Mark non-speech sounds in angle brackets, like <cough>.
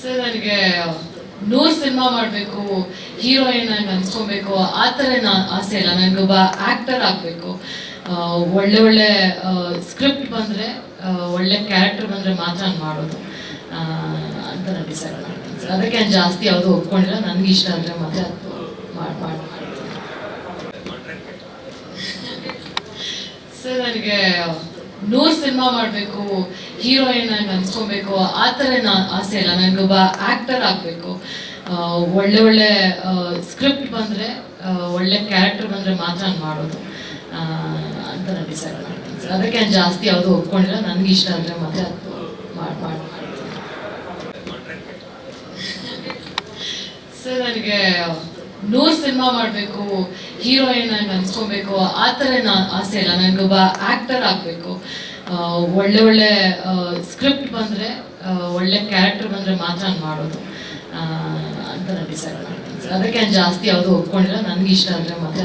Sir ನನಗೆ ನೂರು cinema ಮಾಡಬೇಕು ಹೀರೋಯಿನ್ ಆಗಿ ಅನ್ಸ್ಕೊಬೇಕು ಆ ಥರ ಆಸೆ ಇಲ್ಲ. ನನಗೊಬ್ಬ ಆ್ಯಕ್ಟರ್ ಆಗಬೇಕು. ಒಳ್ಳೆ ಒಳ್ಳೆ ಸ್ಕ್ರಿಪ್ಟ್ ಬಂದರೆ ಒಳ್ಳೆ ಕ್ಯಾರೆಕ್ಟರ್ ಬಂದರೆ ಮಾತ್ರ ನಾನು ಮಾಡೋದು. ಅಂತ ನಾನು ಡಿಸೈಡ್ ಮಾಡ್ತೀನಿ ಸರ್ ಅದಕ್ಕೆ ನಾನು ಜಾಸ್ತಿ ಯಾವುದು ಒಪ್ಕೊಂಡಿಲ್ಲ. <laughs> ನನಗೆ ಇಷ್ಟ ಅಂದರೆ ಮಾತ್ರ ಮಾಡಿ ಮಾಡಿ, ಮಾಡ್ತೀನಿ. ಸರ್ ನನಗೆ ನೂರು ಸಿನಿಮಾ ಮಾಡಬೇಕು, ಹೀರೋಯಿನ್ ಆಗಿ ಅನ್ಸ್ಕೊಬೇಕು ಆ ಥರ ಆಸೆ ಇಲ್ಲ. ನನಗೊಬ್ಬ ಆ್ಯಕ್ಟರ್ ಆಗಬೇಕು. ಒಳ್ಳೆ ಒಳ್ಳೆ ಸ್ಕ್ರಿಪ್ಟ್ ಬಂದರೆ ಒಳ್ಳೆ ಕ್ಯಾರೆಕ್ಟರ್ ಬಂದರೆ ಮಾತ್ರ ನಾನು ಮಾಡೋದು. ಅಂತ ನಾನು ಡಿಸೈಡ್ ಮಾಡ್ತೀನಿ ಸರ್. ಅದಕ್ಕೆ ನಾನು ಜಾಸ್ತಿ ಯಾವುದು ಒಪ್ಕೊಂಡಿಲ್ಲ. ನನಗೆ ಇಷ್ಟ ಅಂದರೆ ಮಾತ್ರ ಅದು ಮಾಡಿ ಮಾಡಿ ಮಾಡ್ತೀನಿ. ಸರ್, ನನಗೆ ನೂರು ಸಿನಿಮಾ ಮಾಡಬೇಕು, ಹೀರೋಯಿನ್ ಆಗಿ ಅನ್ಸ್ಕೊಬೇಕು ಆ ಥರ ಆಸೆ ಇಲ್ಲ. ನನಗೊಬ್ಬ ಆ್ಯಕ್ಟರ್ ಆಗಬೇಕು. ಒಳ್ಳೆ ಒಳ್ಳೆ ಸ್ಕ್ರಿಪ್ಟ್ ಬಂದರೆ ಒಳ್ಳೆ ಕ್ಯಾರೆಕ್ಟರ್ ಬಂದರೆ ಮಾತ್ರ ನಾನು ಮಾಡೋದು. ಅಂತ ನಾನು ಡಿಸೈಡ್ ಮಾಡ್ತೀನಿ ಸರ್. ಅದಕ್ಕೆ ನಾನು ಜಾಸ್ತಿ ಯಾವುದು ಒಪ್ಕೊಂಡಿಲ್ಲ. ನನಗೆ ಇಷ್ಟ ಅಂದರೆ ಮಾತ್ರ